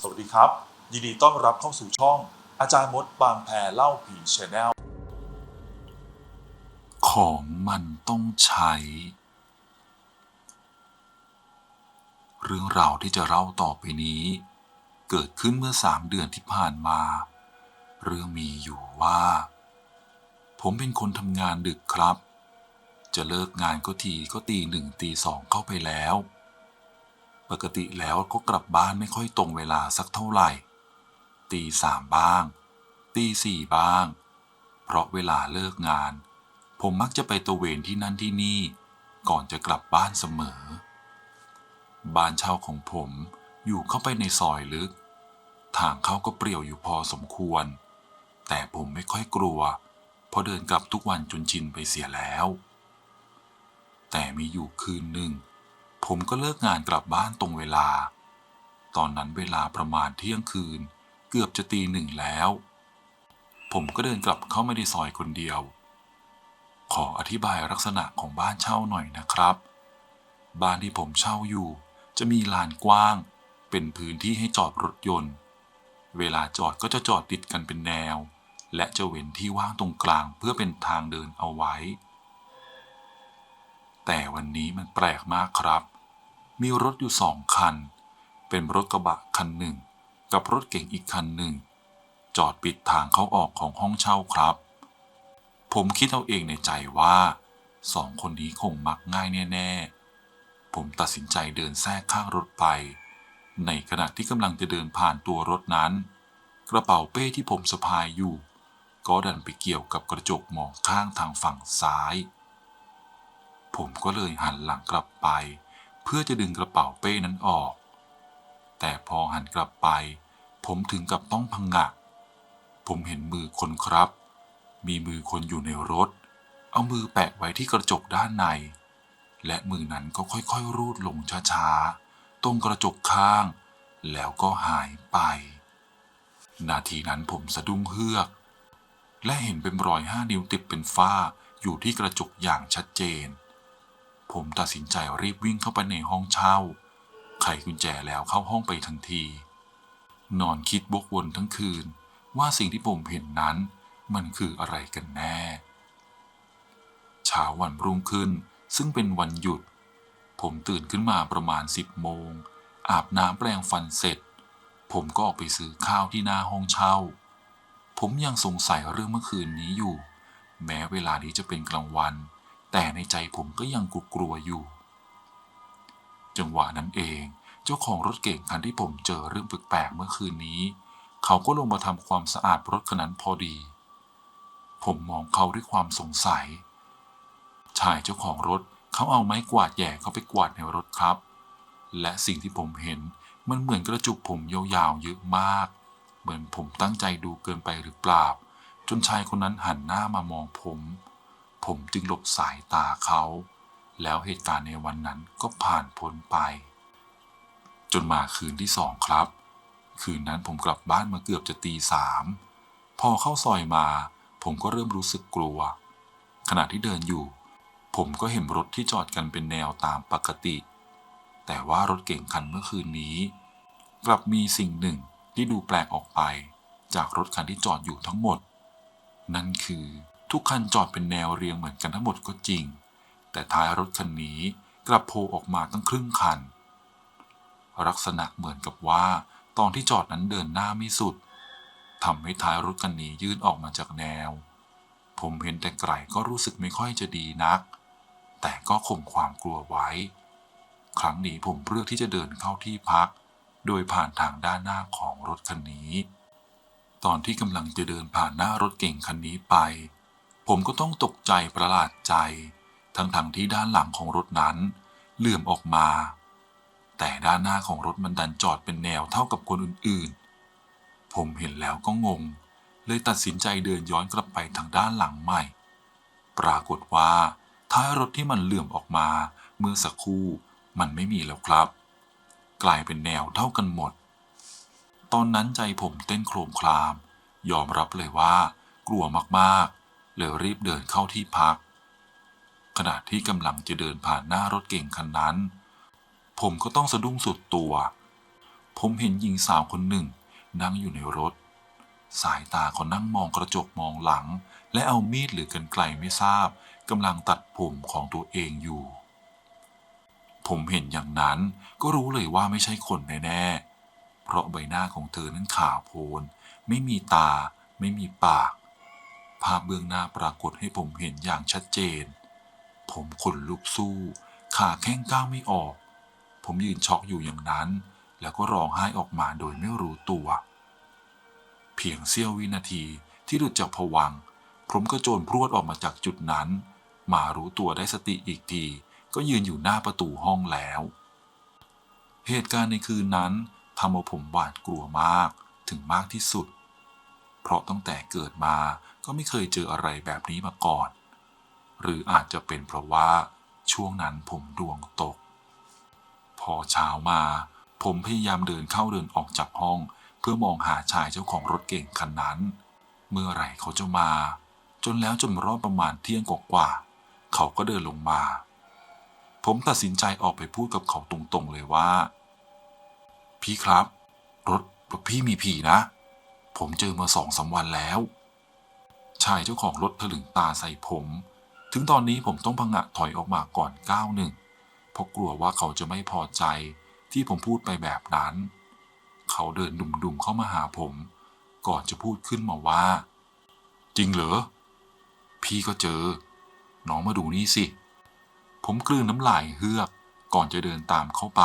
สวัสดีครับ ยินดีต้อนรับเข้าสู่ช่อง อาจารย์มดบางแพรเล่าผีชแนลของมันต้องใช้ เรื่องราวที่จะเล่าต่อไปนี้ เกิดขึ้นเมื่อสามเดือนที่ผ่านมา เรื่องมีอยู่ว่า ผมเป็นคนทำงานดึกครับ จะเลิกงานก็ทีก็ตีหนึ่งตีสองเข้าไปแล้ว ปกติแล้วก็กลับบ้านไม่ค่อยตรงเวลาสักเท่าไหร่ ตีสามบ้าง ตีสี่บ้าง เพราะเวลาเลิกงาน ผมมักจะไปตะเวนที่นั่นที่นี่ ก่อนจะกลับบ้านเสมอ บ้านเช่าของผมอยู่เข้าไปในซอยลึก ทางเข้าก็เปรี่ยวอยู่พอสมควร แต่ผมไม่ค่อยกลัว เพราะเดินกลับทุกวันจนชินไปเสียแล้ว แต่มีอยู่คืนหนึ่ง ผมก็เลิกงานกลับบ้านตรงเวลา ตอนนั้นเวลาประมาณเที่ยงคืน เกือบจะตีหนึ่งแล้ว ผมก็เดินกลับเข้าม่ได้ซอยคนเดียว ขออธิบายลักษณะของบ้านเช่าหน่อยนะครับ บ้านที่ผมเช่าอยู่ จะมีลานกว้าง เป็นพื้นที่ให้จอดรถยนต์ เวลาจอดก็จะจอดติดกันเป็นแนว และจะเว้นที่ว่างตรงกลางเพื่อเป็นทางเดินเอาไว้ แต่วันนี้มันแปลกมากครับ มีรถอยู่สองคัน เป็นรถกระบะคันหนึ่ง กับรถเก๋งอีกคันหนึ่ง จอดปิดทางเข้าออกของห้องเช่าครับ ผมคิดเอาเองในใจว่าสองคนนี้คงมักง่ายแน่ ๆ ผมตัดสินใจเดินแทรกข้างรถไป ในขณะที่กำลังจะเดินผ่านตัวรถนั้น กระเป๋าเป้ที่ผมสะพายอยู่ ก็ดันไปเกี่ยวกับกระจกมองข้างทางฝั่งซ้าย ผมก็เลยหันหลังกลับไป เพื่อจะดึงกระเป๋าเป้นั้นออก แต่พอหันกลับไป ผมถึงกับต้องพังงะ ผมเห็นมือคนครับ มีมือคนอยู่ในรถ เอามือแปะไว้ที่กระจกด้านใน และมือนั้นก็ค่อยๆ รูดลงช้าๆ ตรงกระจกข้าง แล้วก็หายไป นาทีนั้นผมสะดุ้งเฮือก และเห็นเป็นรอยห้านิ้วติดเป็นฝ้าอยู่ที่กระจกอย่างชัดเจน ผมตัดสินใจรีบวิ่งเข้าไปในห้องเช่า ไขกุญแจแล้วเข้าห้องไปทันที นอนคิดบกวนทั้งคืน ว่าสิ่งที่ผมเห็นนั้น มันคืออะไรกันแน่ เช้าวันรุ่งขึ้นซึ่งเป็นวันหยุด ผมตื่นขึ้นมาประมาณ10โมง อาบน้ำแปรงฟันเสร็จ ผมก็ออกไปซื้อข้าวที่หน้าห้องเช่า ผมยังสงสัยเรื่องเมื่อคืนนี้อยู่ แม้เวลานี้จะเป็นกลางวัน แต่ในใจผมก็ยังกลัวๆอยู่ จังหวะนั้นเอง เจ้าของรถเก่งคันที่ผมเจอเรื่องแปลกๆเมื่อคืนนี้ เขาก็ลงมาทำความสะอาดรถคันนั้นพอดี ผมมองเขาด้วยความสงสัย ชายเจ้าของรถเขาเอาไม้กวาดแย่เข้าไปกวาดในรถครับ และสิ่งที่ผมเห็นมันเหมือนกระจุกผมยาวๆเยอะมาก เหมือนผมตั้งใจดูเกินไปหรือเปล่า จนชายคนนั้นหันหน้ามามองผม ผมจึงหลบสายตาเขา แล้วเหตุการณ์ในวันนั้นก็ผ่านพ้นไป จนมาคืนที่สองครับ คืนนั้นผมกลับบ้านมาเกือบจะตีสามพอเข้าซอยมา ผมก็เริ่มรู้สึกกลัว ขณะที่เดินอยู่ ผมก็เห็นรถที่จอดกันเป็นแนวตามปกติ แต่ว่ารถเก่งคันเมื่อคืนนี้ กลับมีสิ่งหนึ่งที่ดูแปลกออกไป จากรถคันที่จอดอยู่ทั้งหมด นั่นคือ ทุกคันจอดเป็นแนวเรียงเหมือนกันทั้งหมดก็จริง แต่ท้ายรถคันนี้กลับโผล่ออกมาตั้งครึ่งคัน ลักษณะเหมือนกับว่าตอนที่จอดนั้นเดินหน้าไม่สุดทำให้ท้ายรถคันนี้ยื่นออกมาจากแนว ผมเห็นแต่ไกลก็รู้สึกไม่ค่อยจะดีนัก แต่ก็ข่มความกลัวไว้ ครั้งนี้ผมเลือกที่จะเดินเข้าที่พัก โดยผ่านทางด้านหน้าของรถคันนี้ ตอนที่กำลังจะเดินผ่านหน้ารถเก่งคันนี้ไป ผมก็ต้องตกใจประหลาดใจ ทั้งๆที่ด้านหลังของรถนั้นเลื่อมออกมา แต่ด้านหน้าของรถมันดันจอดเป็นแนวเท่ากับคนอื่นๆ ผมเห็นแล้วก็งง เลยตัดสินใจเดินย้อนกลับไปทางด้านหลังใหม่ ปรากฏว่าท้ายรถที่มันเลื่อมออกมา เมื่อสักครู่มันไม่มีแล้วครับ กลายเป็นแนวเท่ากันหมด ตอนนั้นใจผมเต้นโครมคราม ยอมรับเลยว่ากลัวมากๆ เลยรีบเดินเข้าที่พัก ขณะที่กำลังจะเดินผ่านหน้ารถเก่งคันนั้น ผมก็ต้องสะดุ้งสุดตัว ผมเห็นหญิงสาวคนหนึ่ง นั่งอยู่ในรถ สายตาเขานั่งมองกระจกมองหลัง และเอามีดหรือกันไกลไม่ทราบกำลังตัดผมของตัวเองอยู่ ผมเห็นอย่างนั้นก็รู้เลยว่าไม่ใช่คนแน่ๆเพราะใบหน้าของเธอนั้นขาวโพลน ไม่มีตา ไม่มีปาก ภาพเบื้องหน้าปรากฏให้ผมเห็นอย่างชัดเจน ผมขนลุกสู้ ขาแข้งก้าวไม่ออก ผมยืนช็อกอยู่อย่างนั้น แล้วก็ร้องไห้ออกมาโดยไม่รู้ตัว เพียงเสี้ยววินาทีที่หลุดจากผวัง ผมก็โจรพรวดออกมาจากจุดนั้น มารู้ตัวได้สติอีกที ก็ยืนอยู่หน้าประตูห้องแล้ว เหตุการณ์ในคืนนั้นทำเอาผมหวาดกลัวมากถึงมากที่สุด เพราะตั้งแต่เกิดมา ก็ไม่เคยเจออะไรแบบนี้มาก่อน หรืออาจจะเป็นเพราะว่าช่วงนั้นผมดวงตก พอเช้ามา ผมพยายามเดินเข้าเดินออกจากห้อง เพื่อมองหาชายเจ้าของรถเก่งคันนั้น เมื่อไหร่เขาจะมา จนแล้วจนรอบประมาณเที่ยงกว่าๆเขาก็เดินลงมา ผมตัดสินใจออกไปพูดกับเขาตรงๆเลยว่า พี่ครับ รถรถพี่มีผีนะ ผมเจอมาสองสามวันแล้ว ชายเจ้าของรถถลึงตาใส่ผม ถึงตอนนี้ผมต้องพังะถอยออกมาก่อนก้าวหนึ่ง เพราะกลัวว่าเขาจะไม่พอใจที่ผมพูดไปแบบนั้น เขาเดินดุ่มๆเข้ามาหาผม ก่อนจะพูดขึ้นมาว่า จริงเหรอ พี่ก็เจอ น้องมาดูนี่สิ ผมกลืนน้ำลายเฮือก ก่อนจะเดินตามเข้าไป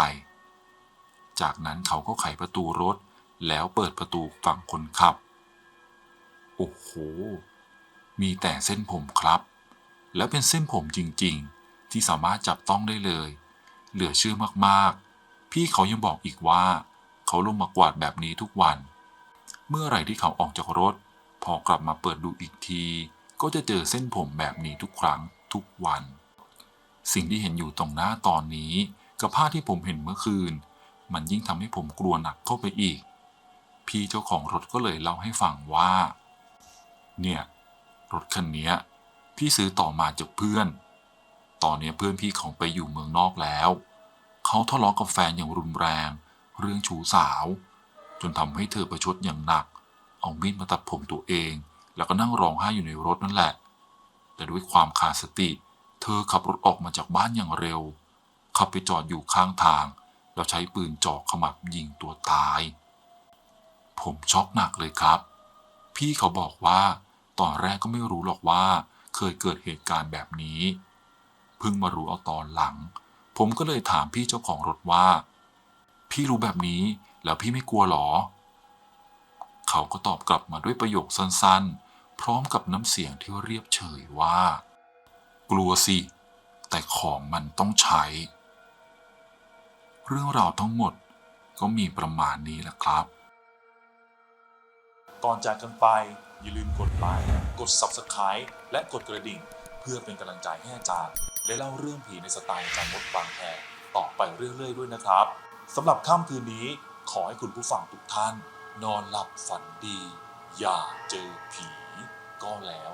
จากนั้นเขาก็ไขประตูรถ แล้วเปิดประตูฝั่งคนขับ โอ้โห มีแต่เส้นผมครับ แล้วเป็นเส้นผมจริงๆ ที่สามารถจับต้องได้เลย เหลือเชื่อมากๆ พี่เขายังบอกอีกว่า เขาลงมากวาดแบบนี้ทุกวัน เมื่อไหร่ที่เขาออกจากรถ พอกลับมาเปิดดูอีกที ก็จะเจอเส้นผมแบบนี้ทุกครั้งทุกวัน สิ่งที่เห็นอยู่ตรงหน้าตอนนี้ กับภาพที่ผมเห็นเมื่อคืน มันยิ่งทำให้ผมกลัวหนักเข้าไปอีก พี่เจ้าของรถก็เลยเล่าให้ฟังว่า เนี่ย รถคันนี้พี่ซื้อต่อมาจากเพื่อน ตอนนี้เพื่อนพี่เขาไปอยู่เมืองนอกแล้ว เขาทะเลาะกับแฟนอย่างรุนแรง เรื่องชู้สาว จนทำให้เธอประชดอย่างหนัก เอามีดมาตัดผมตัวเอง แล้วก็นั่งร้องไห้อยู่ในรถนั่นแหละ แต่ด้วยความขาดสติ เธอขับรถออกมาจากบ้านอย่างเร็ว ขับไปจอดอยู่ข้างทาง แล้วใช้ปืนจ่อขมับยิงตัวตาย ผมช็อกหนักเลยครับ พี่เขาบอกว่า ตอนแรกก็ไม่รู้หรอกว่า เคยเกิดเหตุการณ์แบบนี้ เพิ่งมารู้เอาตอนหลัง ผมก็เลยถามพี่เจ้าของรถว่า พี่รู้แบบนี้แล้วพี่ไม่กลัวหรอ เขาก็ตอบกลับมาด้วยประโยคสั้นๆ พร้อมกับน้ำเสียงที่เรียบเฉยว่า กลัวสิ แต่ของมันต้องใช้ เรื่องราวทั้งหมดก็มีประมาณนี้แหละครับ ก่อนจากกันไป อย่าลืมกดไลค์กด Subscribe และกดกระดิ่ง เพื่อเป็นกำลังใจให้อาจารย์ ได้เล่าเรื่องผีในสไตล์อาจารย์มดบางแพรต่อไปเรื่อยๆ ด้วยนะครับสำหรับค่ำคืนนี้ขอให้คุณผู้ฟังทุกท่าน นอนหลับฝันดี อย่าเจอผีก็แล้ว